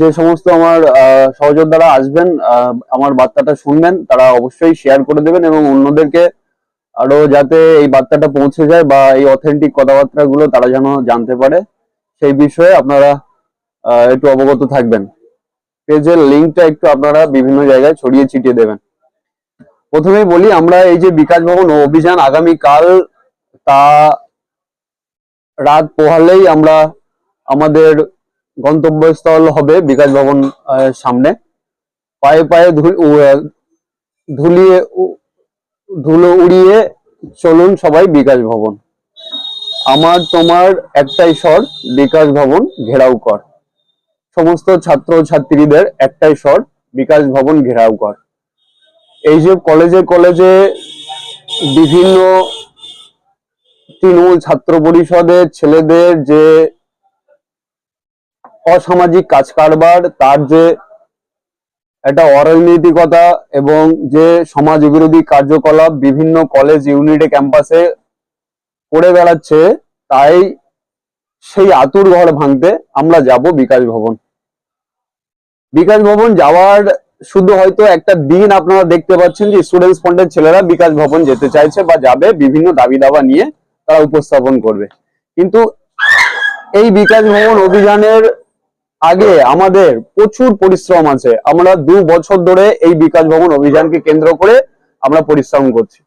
যে সমস্ত আমার সহযোদ্ধারা আসবেন আমার বার্তাটা শুনবেন, তারা অবশ্যই শেয়ার করে দেবেন এবং অন্যদেরকে আরও যাতে এই বার্তাটা পৌঁছে যায় বা এই অথেন্টিক কথাবার্তা গুলো তারা যেন জানতে পারে। সেই বিষয়ে আপনারা একটু অবগত থাকবেন। পেজের লিঙ্কটা একটু আপনারা বিভিন্ন জায়গায় ছড়িয়ে ছিটিয়ে দেবেন। প্রথমেই বলি, আমরা এই যে বিকাশ ভবন অভিযান আগামী কাল তা রাত পোহালেই আমরা আমাদের গন্তব্যস্থল হবে বিকাশ ভবন সামনে। পায়ে পায়ে ধুলিয়ে ধুলো উড়িয়ে চলুন সবাই বিকাশ ভবন। আমার, তোমার একটাই স্বর, বিকাশ ভবন ঘেরাও কর। সমস্ত ছাত্র ছাত্রীদের একটাই স্বর, বিকাশ ভবন ঘেরাও কর। এই যে কলেজে কলেজে বিভিন্ন তৃণমূল ছাত্র পরিষদের ছেলেদের যে অসামাজিক কাজ কারবার তার যে একটা অরাজনৈতিকতা এবং যে সমাজ বিরোধী কার্যকলাপ বিভিন্ন কলেজ ইউনিটে ক্যাম্পাসে করে বেড়াচ্ছে, তাই সেই আতুর ঘর ভাঙতে আমরা যাব বিকাশ ভবন। বিকাশ ভবন যাওয়ার শুধু হয়তো একটা দিন আপনারা দেখতে পাচ্ছেন যে স্টুডেন্টস ফন্ডের ছেলেরা বিকাশ ভবন যেতে চাইছে বা যাবে, বিভিন্ন দাবি দাবা নিয়ে তারা উপস্থাপন করবে। কিন্তু এই বিকাশ ভবন অভিযানের আগে আমাদের প্রচুর পরিশ্রম আছে। আমরা দু বছর ধরে এই বিকাশ ভবন অভিযানকে কেন্দ্র করে আমরা পরিশ্রম করছি।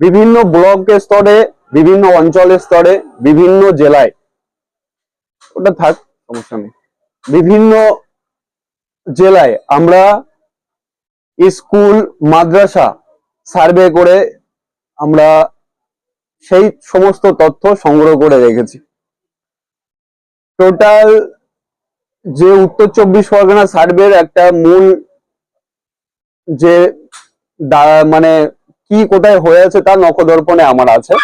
বিভিন্ন ব্লকের স্তরে, বিভিন্ন অঞ্চলের স্তরে, বিভিন্ন জেলায়। ওটা থাক, সমস্যা নেই। বিভিন্ন জেলায় আমরা স্কুল, মাদ্রাসা সার্ভে করে আমরা সেই সমস্ত তথ্য সংগ্রহ করে রেখেছি। টোটাল যে উত্তর চব্বিশ পরগনা সার্ভের একটা মূল যে মানে কি কোথায় হয়ে আছে তা নখদর্পণে আমার আছে।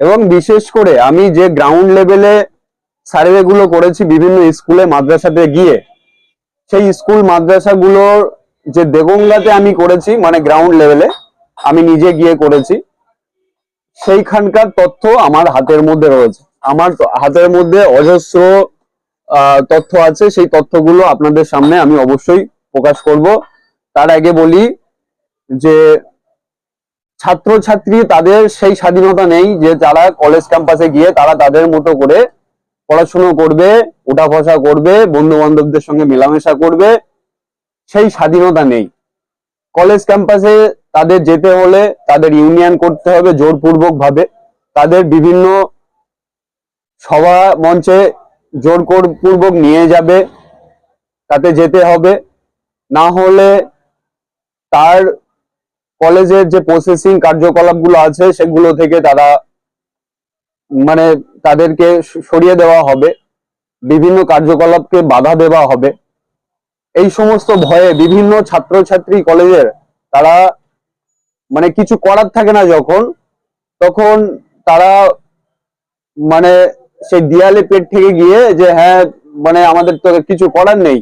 এবং বিশেষ করে আমি যে গ্রাউন্ড লেভেলে সার্ভে গুলো করেছি বিভিন্ন স্কুলে মাদ্রাসাতে গিয়ে, সেই স্কুল মাদ্রাসাগুলোর যে দেগঙ্গাতে আমি করেছি মানে গ্রাউন্ড লেভেলে আমি নিজে গিয়ে করেছি, সেইখানকার তথ্য আমার হাতের মধ্যে রয়েছে। আমার হাতের মধ্যে অজস্র তথ্য আছে, সেই তথ্যগুলো আপনাদের সামনে আমি অবশ্যই প্রকাশ করব। তার আগে বলি যে ছাত্রছাত্রী তাদের সেই স্বাধীনতা নেই যে যারা কলেজ ক্যাম্পাসে গিয়ে তারা তাদের মতো করে পড়াশুনো করবে ওঠা বসা করবে বন্ধু বান্ধবদের সঙ্গে মেলামেশা করবে, সেই স্বাধীনতা নেই। কলেজ ক্যাম্পাসে তাদের যেতে হলে তাদের ইউনিয়ন করতে হবে জোরপূর্বক ভাবে তাদের বিভিন্ন সভা মঞ্চে জোর পূর্বক নিয়ে যাবে, তাতে যেতে হবে। না হলে তার কলেজের যে প্রসেসিং কার্যকলাপগুলো আছে, সেগুলো থেকে তারা মানে তাদেরকে সরিয়ে দেওয়া হবে। বিভিন্ন কার্যকলাপকে বাধা দেওয়া হবে। এই সমস্ত ভয়ে বিভিন্ন ছাত্রছাত্রী কলেজের তারা মানে কিছু করার থাকে না যখন, তখন তারা মানে সেই দেয়ালে পেট থেকে গিয়ে যে হ্যাঁ মানে আমাদের তো কিছু করার নেই।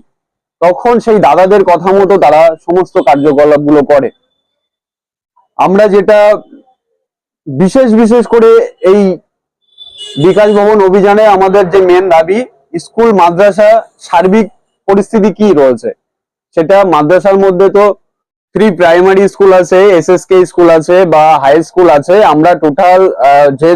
তখন সেই দাদাদের কথা মতো তারা সমস্ত কার্যকলাপগুলো করে। আমরা যেটা বিশেষ বিশেষ করে এই বিকাশ ভবন অভিযানে আমাদের যে মেন দাবি, স্কুল, মাদ্রাসা সার্বিক পরিস্থিতি কি রয়েছে? সেটা মাদ্রাসার মধ্যে তো প্রি প্রাইমারি স্কুল আছে এস এস কে স্কুল আছে বা হাই স্কুল আছে। আমরা টোটাল যে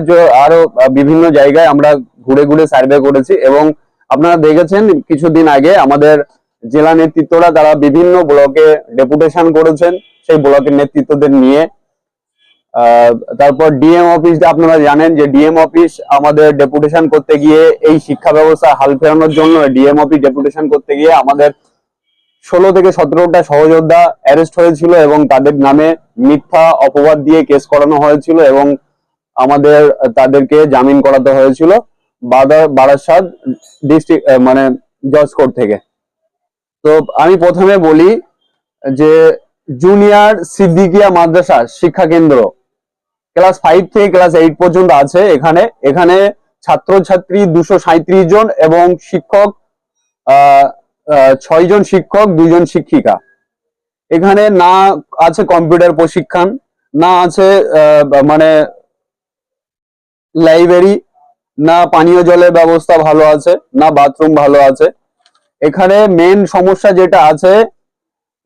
আরও বিভিন্ন জায়গায় আমরা ঘুরে ঘুরে সার্ভে করেছি এবং আপনারা দেখেছেন কিছুদিন আগে আমাদের জেলা নেতৃত্বরা তারা বিভিন্ন ব্লকে ডেপুটেশন করেছেন, সেই ব্লকের নেতৃত্বদের নিয়ে। তারপর ডিএম অফিস আপনারা জানেন যে ডিএম অফিস আমাদের ডেপুটেশন করতে গিয়ে এই শিক্ষা ব্যবস্থা হাল ফেরানোর জন্য ডিএম অফিস ডেপুটেশন করতে গিয়ে আমাদের ষোলো থেকে সতেরোটা সহযোদ্ধা অ্যারেস্ট হয়েছিল এবং তাদের নামে মিথ্যা অপবাদ দিয়ে কেস করানো হয়েছিল এবং আমাদের তাদেরকে জামিন করাতে হয়েছিল। ডিস্ট্রিক্ট মানে জজ কোর্ট থেকে। তো আমি প্রথমে বলি যে জুনিয়র সিদ্দিকিয়া মাদ্রাসা শিক্ষা কেন্দ্র ক্লাস ফাইভ থেকে ক্লাস এইট পর্যন্ত আছে এখানে। এখানে ছাত্রছাত্রী দুশো সাঁত্রিশ জন এবং শিক্ষক আহ, ছয়জন শিক্ষক দুজন শিক্ষিকা। এখানে না আছে কম্পিউটার প্রশিক্ষণ না আছে মানে লাইব্রেরি না পানীয় জলের ব্যবস্থা ভালো আছে, না বাথরুম ভালো আছে। এখানে মেন সমস্যা যেটা আছে,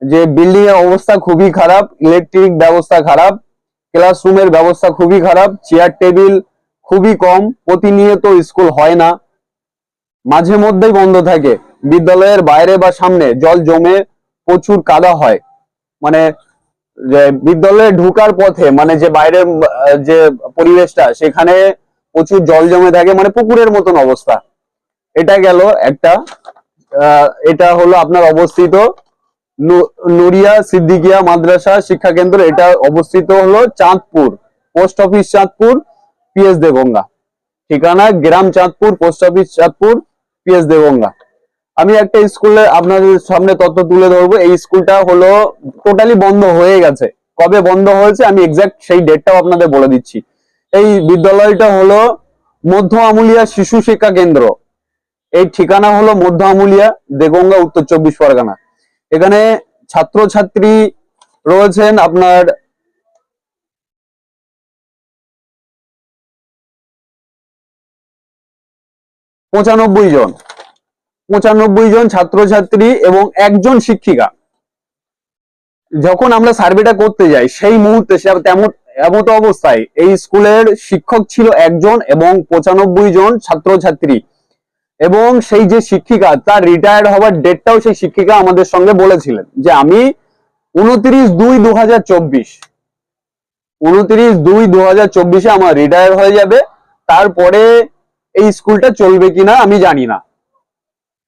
যে বিল্ডিং এর অবস্থা খুবই খারাপ ইলেকট্রিক ব্যবস্থা খারাপ ক্লাসরুমের ব্যবস্থা খুবই খারাপ চেয়ার টেবিল খুবই কম, প্রতিনিয়ত স্কুল হয় না। মাঝে মধ্যেই বন্ধ থাকে, বিদ্যালয়ের বাইরে বা সামনে জল জমে প্রচুর কাদা হয়। মানে বিদ্যালয়ে ঢুকার পথে মানে যে বাইরের যে পরিবেশটা, সেখানে প্রচুর জল জমে থাকে মানে পুকুরের মতন অবস্থা। এটা গেল একটা এটা হলো আপনার অবস্থিত নু- নুরিয়া সিদ্দিকিয়া মাদ্রাসা শিক্ষা কেন্দ্র। এটা অবস্থিত হলো Chandpur, post office Chandpur, PS Debanga. ঠিকানা গ্রাম Chandpur, post office Chandpur, PS Debanga. আমি একটা স্কুলে আপনাদের সামনে তথ্য তুলে ধরবো। এই স্কুলটা হলো টোটালি বন্ধ হয়ে গেছে। কবে বন্ধ হয়েছে আমি এক্সাক্ট সেই ডেটটাও আপনাদের বলে দিচ্ছি। এই বিদ্যালয়টা হলো মধ্য আমুলিয়া শিশু শিক্ষা কেন্দ্র। এই ঠিকানা হলো মধ্য আমুলিয়া, দেগঙ্গা, উত্তর চব্বিশ পরগনা। এখানে ছাত্রছাত্রী রয়েছেন আপনার পঁচানব্বই জন। পঁচানব্বই জন ছাত্রছাত্রী এবং একজন শিক্ষিকা। যখন আমরা সার্ভেটা করতে যাই, সেই মুহূর্তে তেমন এমত অবস্থায় এই স্কুলের শিক্ষক ছিল একজন এবং পঁচানব্বই জন ছাত্রছাত্রী। এবং সেই যে শিক্ষিকা, তার রিটায়ার্ড হওয়ার ডেটটাও সেই শিক্ষিকা আমাদের সঙ্গে বলেছিলেন যে, আমি উনত্রিশ দুই দু হাজার চব্বিশ, উনত্রিশ দুই দু হাজার চব্বিশে আমার রিটায়ার হয়ে যাবে, তারপরে এই স্কুলটা চলবে কিনা আমি জানি না।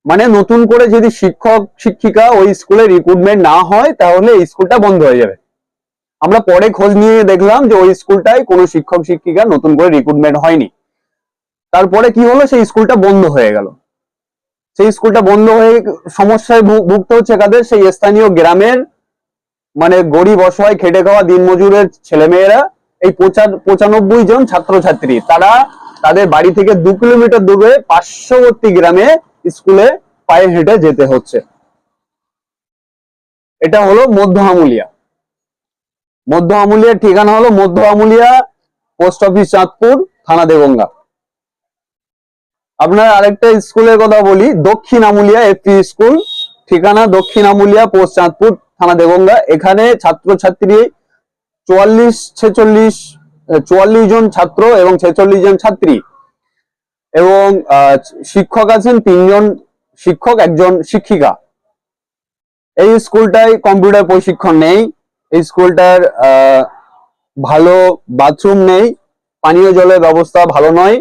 মানে নতুন করে যদি শিক্ষক, শিক্ষিকা ওই স্কুলে রিক্রুটমেন্ট না হয়, তাহলে এই স্কুলটা বন্ধ হয়ে যাবে। আমরা পরে খোঁজ নিয়ে দেখলাম যে ওই স্কুলটায় কোনো শিক্ষক, শিক্ষিকা নতুন করে রিক্রুটমেন্ট হয়নি। তারপরে কি হলো? সেই স্কুলটা বন্ধ হয়ে গেল। সেই স্কুলটা বন্ধ হয়ে সমস্যায় ভুগতে হচ্ছে কাদের? সেই স্থানীয় গ্রামের মানে গরিব, অসহায়, খেটে খাওয়া, দিনমজুরের ছেলেমেয়েরা, এই পঁচা- পঁচানব্বই জন ছাত্রছাত্রী। তারা তাদের বাড়ি থেকে দু কিলোমিটার দূরে পার্শ্ববর্তী গ্রামে স্কুলে পায়ে হেঁটে যেতে হচ্ছে। এটা হলো মধ্য আমুলিয়া মধ্য আমুলিয়ার ঠিকানা হলো মধ্য আমুলিয়া পোস্ট অফিস চাঁদপুর, থানা দেগঙ্গা। আপনার আরেকটা স্কুলের কথা বলি, দক্ষিণ আমুলিয়া এপি স্কুল, ঠিকানা দক্ষিণ আমুলিয়া পোস্ট চাঁদপুর, থানা দেগঙ্গা। এখানে ছাত্রছাত্রী চুয়াল্লিশ ছেচল্লিশ, চুয়াল্লিশ জন ছাত্র এবং ছেচল্লিশ জন ছাত্রী। এবং শিক্ষক আছেন তিনজন শিক্ষক, একজন শিক্ষিকা। এই স্কুলটায় কম্পিউটার প্রশিক্ষণ নেই। এই স্কুলটার ভালো বাথরুম নেই, পানীয় জলের ব্যবস্থা ভালো নয়।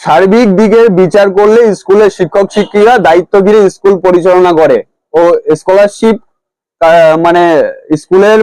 সার্বিক দিকের বিচার করলে স্কুলের শিক্ষক শিক্ষিকা দায়িত্ব ঘিরে স্কুল পরিচালনা করে। ও স্কলারশিপ মানে স্কুলের